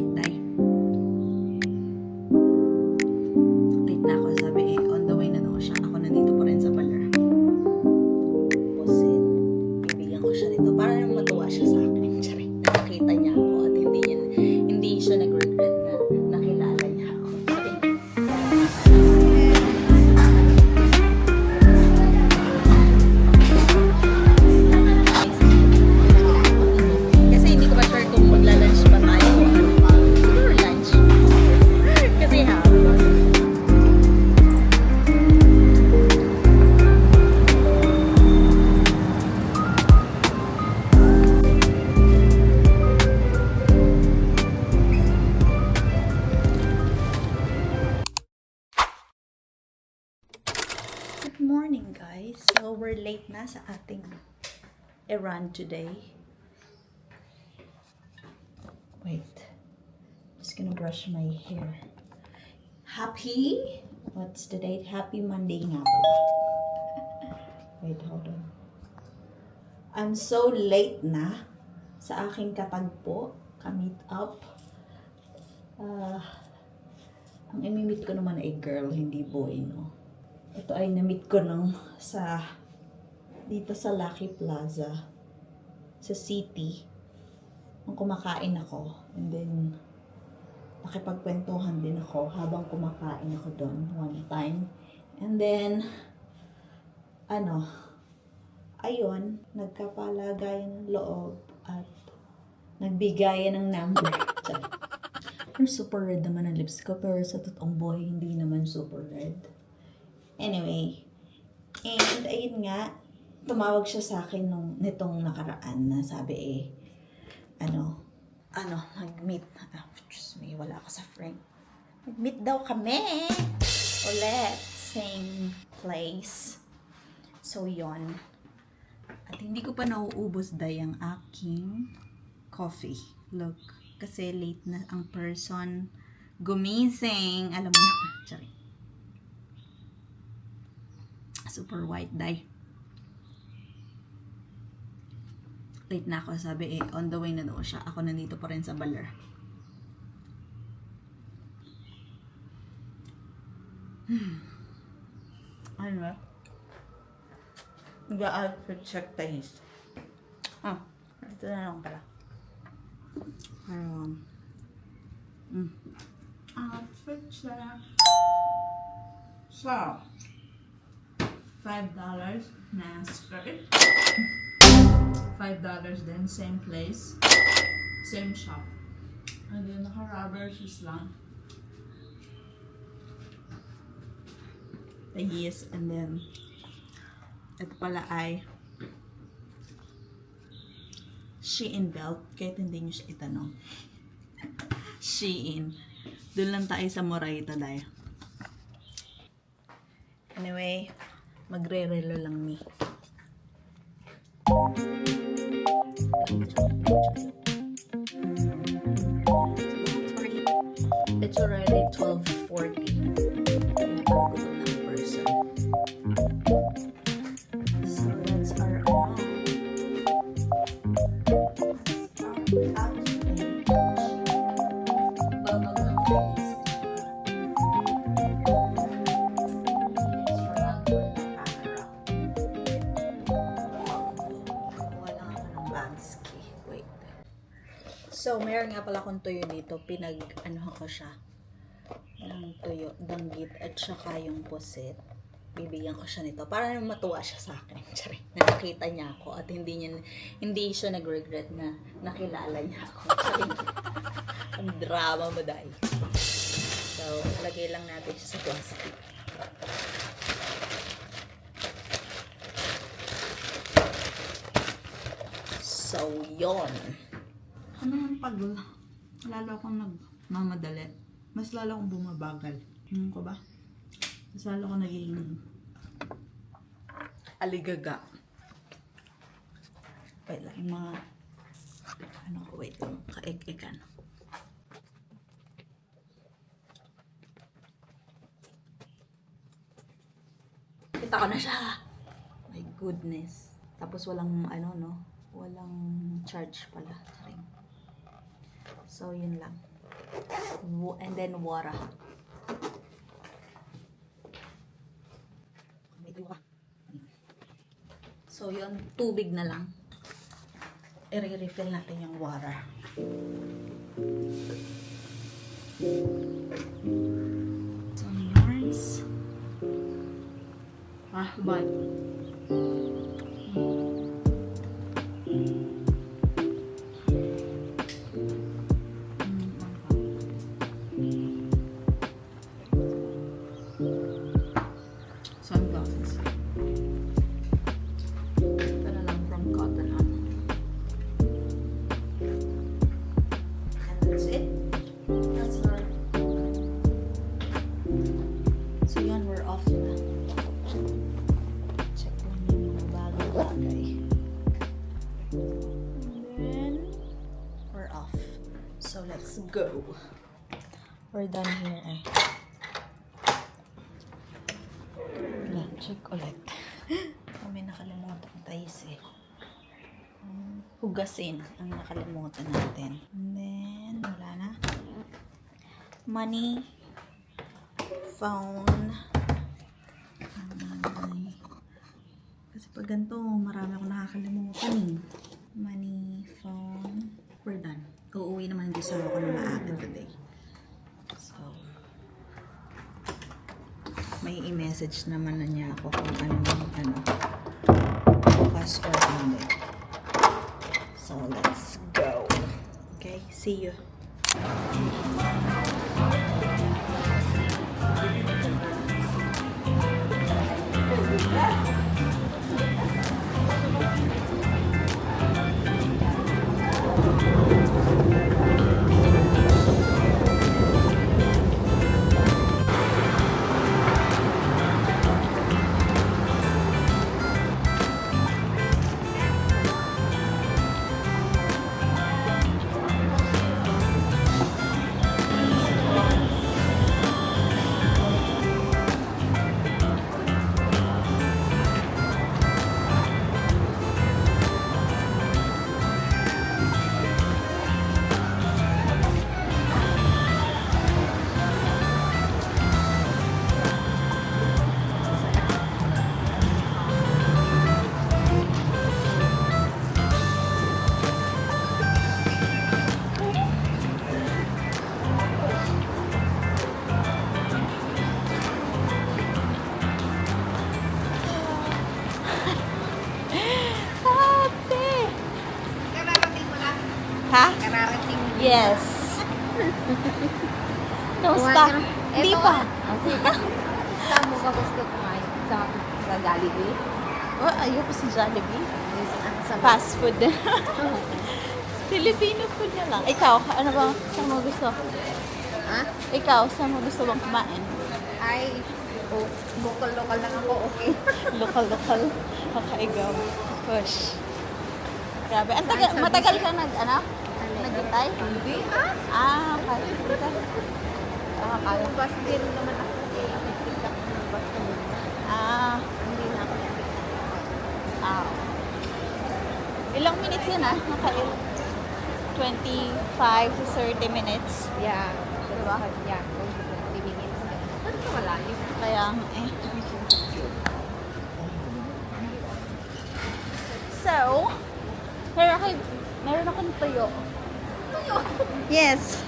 white dye. Errand today. Wait. Just gonna brush my hair. Happy? What's the date? Happy Monday nga. Wait, hold on. I'm so late na sa aking katagpo. Ka-meet up. Ah, ang imimit ko naman ay girl, hindi boy, no? Ito ay na-meet ko nung sa dito sa Lucky Plaza sa city nung kumakain ako and then nakipagkwentuhan din ako habang kumakain ako doon one time. And then ano ayun nagkapalagayan ng loob at nagbigayan ng number. Pero super red naman ang lips ko pero sa totoong buhay hindi naman super red. Anyway, and ayun nga, tumawag siya sa akin nung nitong nakaraan na sabi eh, ano, ano, mag-meet. Ah, Diyos me, wala ako sa frame. Mag-meet daw kami. Ulit. Same place. So, yon At hindi ko pa nauubos day ang aking coffee. Look, kasi late na ang person gumising. Alam mo naman, sorry super white dye. Late na ako, sabi eh, on the way na daw siya. Ako nandito pa rin sa Baler. Hmm. Ano ba? Nag-outfit check taste. Ah, ito na lang pala. Um, mm. Outfit check. So, five dollars na skirt. Five dollars din, same place, same shop. And then naka-rubber shoes lang. Yes, and then ito pala ay Shein belt, kahit hindi nyo siya itanong. Shein. Doon lang tayo sa Moraita dahil. Anyway, magre-relo lang mi. It's Thank you. Tuyo dito. Pinag, ano ko siya. Ng tuyo, danggit, at saka yung pusit. Bibigyan ko siya nito. Para matuwa siya sa akin. Tsari. Nakakita niya ako at hindi niya, hindi siya nag-regret na nakilala niya ako. Tsari. Ang drama mo dahil. So, lagay lang natin siya sa plastic. So, yon. Ano ang pag lalo akong nagmamadali, mas lalo akong bumabagal. Ano ko ba? Mas lalo akong naging aligaga. Wait lang, yung mga ano ko, wait lang, kaek-ekan. Kita ko na siya. My goodness. Tapos walang ano no, walang charge pala. Charing. So yun lang. And then water. So, yun, tubig na lang. I-refill natin yung water. Some yarns. Ah, bye. That's it. So yun, we're off na. Check lang yung mga. And then, we're off. So let's go. We're done here eh. Wala, check ulit. May nakalimutan tayo eh. Hugasin ang nakalimutan natin. And then, wala na. Money. Phone. Ay. Kasi pag ganito, marami akong nakakalimutan eh. Money, phone. We're done. Uuwi naman din sa ako na maaga today. So, may i-message naman na niya ako kung ano, ano, bukas or. So, let's go. Okay, see you. Yes. Kamusta? Hindi pa. Sige. Saan mo ka gusto kumain? Sa, sa Jollibee? Oh, ayoko sa Jollibee. Sa Fast food. Filipino food na lang. Ikaw, ano ba? Saan mo gusto? Ha? Ikaw, saan mo gusto bang kumain? Ay, oh, local-local lang ako, okay? Local-local. Okay, go. Push. Grabe. Ang taga, matagal ka nag, ano? Nagitay? Hindi, ah? Ah, okay. Ah, kaya. Bus din naman ako. Pick up ng. Ah, Hindi na ako ah. Ilang minutes yun ah? Naka 25 to 30 minutes. Yeah. Diba? Yeah. Bibigyan sa Ano ka malayo? Kaya, eh. So, meron ako, meron akong tuyo. Yes.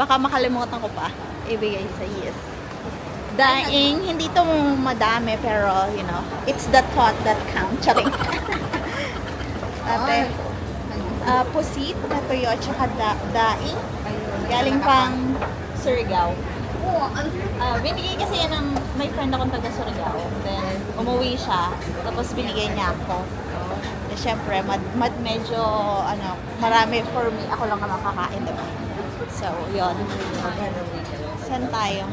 Baka makalimutan ko pa. Ibigay sa yes. Daing, hindi to madami, pero, you know, it's the thought that counts. Charing. Ate, ah, pusit na tuyo, tsaka da daing. Galing pang Surigao. Oo? Ah, binigay kasi yan ng may friend akong taga Surigao. Then, umuwi siya. Tapos binigay niya ako. Eh, syempre, mad, mad medyo, ano, marami for me. Ako lang naman kakain, diba? So, yun. Saan tayo?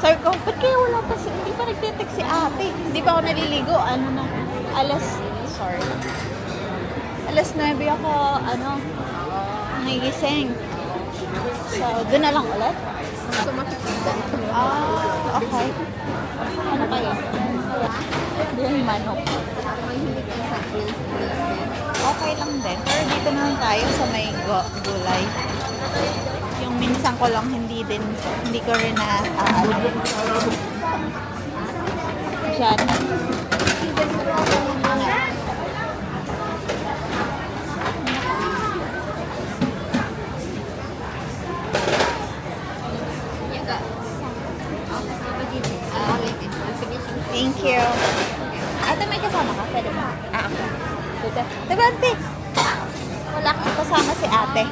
Sabi ko, ba't kaya wala pa si, hindi pa nagte-text si ate? Hindi pa ako naliligo. Ano na, alas, sorry. Alas 9 ako, ano, nagising. So, doon na lang ulit? Gusto mo Ah, okay. Ano kayo? Hindi yung manok. Okay lang din. Pero dito naman tayo sa may gu- gulay. Yung minsan ko lang hindi din, hindi ko rin na aano. Diyan. Thank you. Ate, may kasama ka? Pwede ba? Ah. Dito. Diba, ate? Wala kang kasama si ate.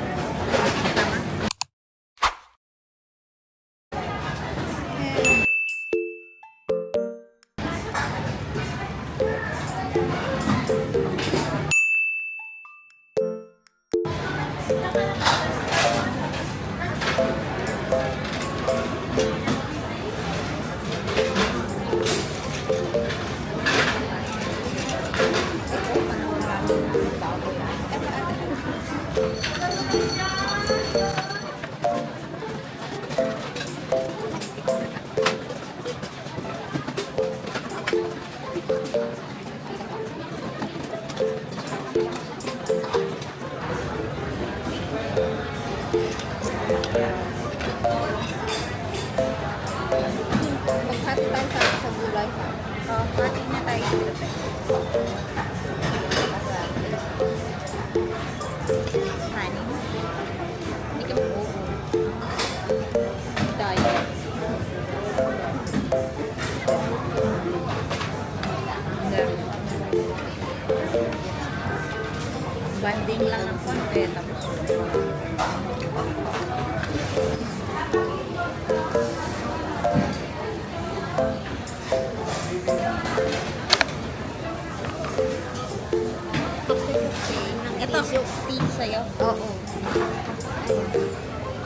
Naka-16 sa'yo? Oo. Oh, oh.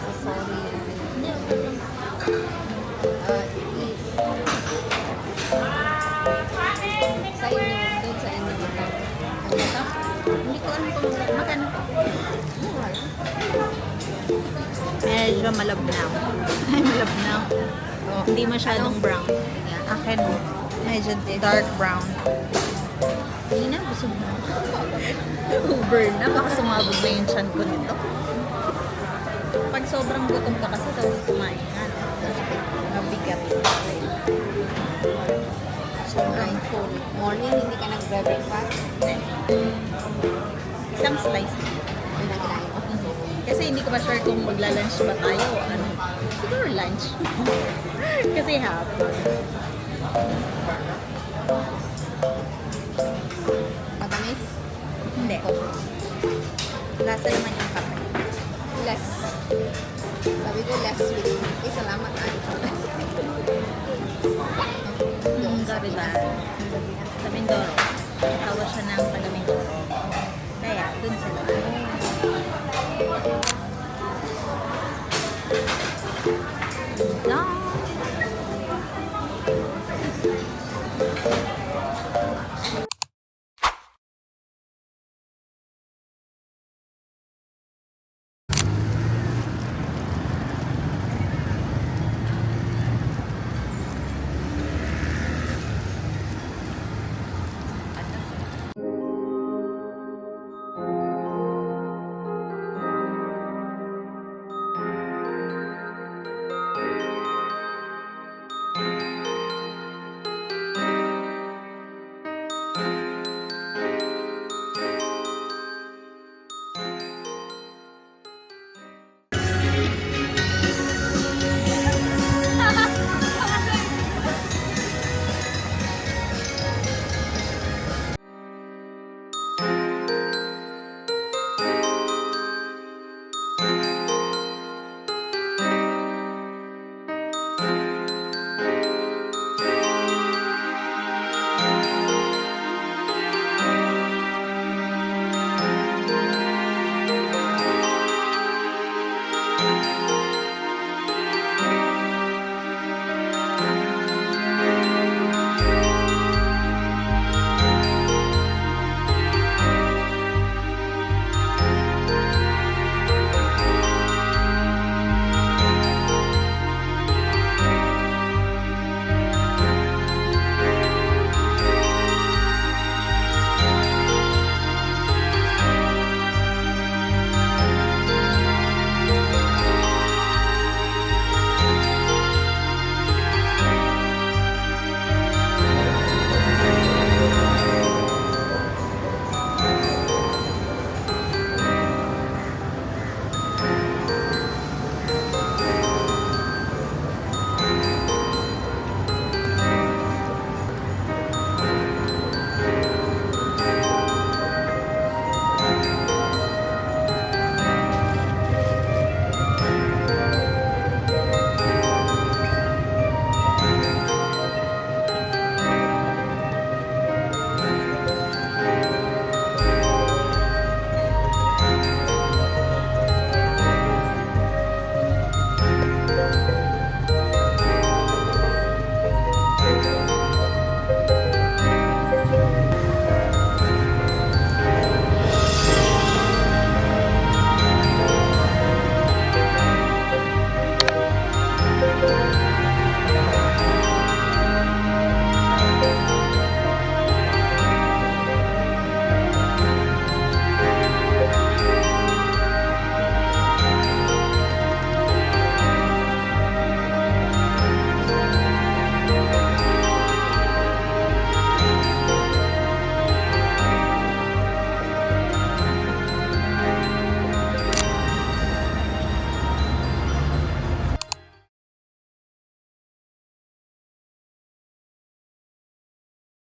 Ay, sorry. Hindi, okay lang. Uh, sa inyo, doon sa. Hindi ko ano kung magkano. Medyo malabnaw. Ay, malabnaw. Oh. Hindi masyadong brown. Yeah. Akin, medyo dark brown. Hindi na, busog na. Uber na, baka sumabog na yung chan ko nito. Pag sobrang gutom ka kasi, tapos kumain ka. Mabigat. Sobrang full. Morning, hindi ka nag-breakfast. Isang slice. Na? Kasi hindi ko pa sure kung magla-lunch ba tayo o ano. Siguro lunch. kasi hapon. Lasa naman yung kape. Less. Sabi ko less sweet. Eh, salamat ay. Yung Gariban. Sa Mindoro. Tawa siya ng taga Mindoro.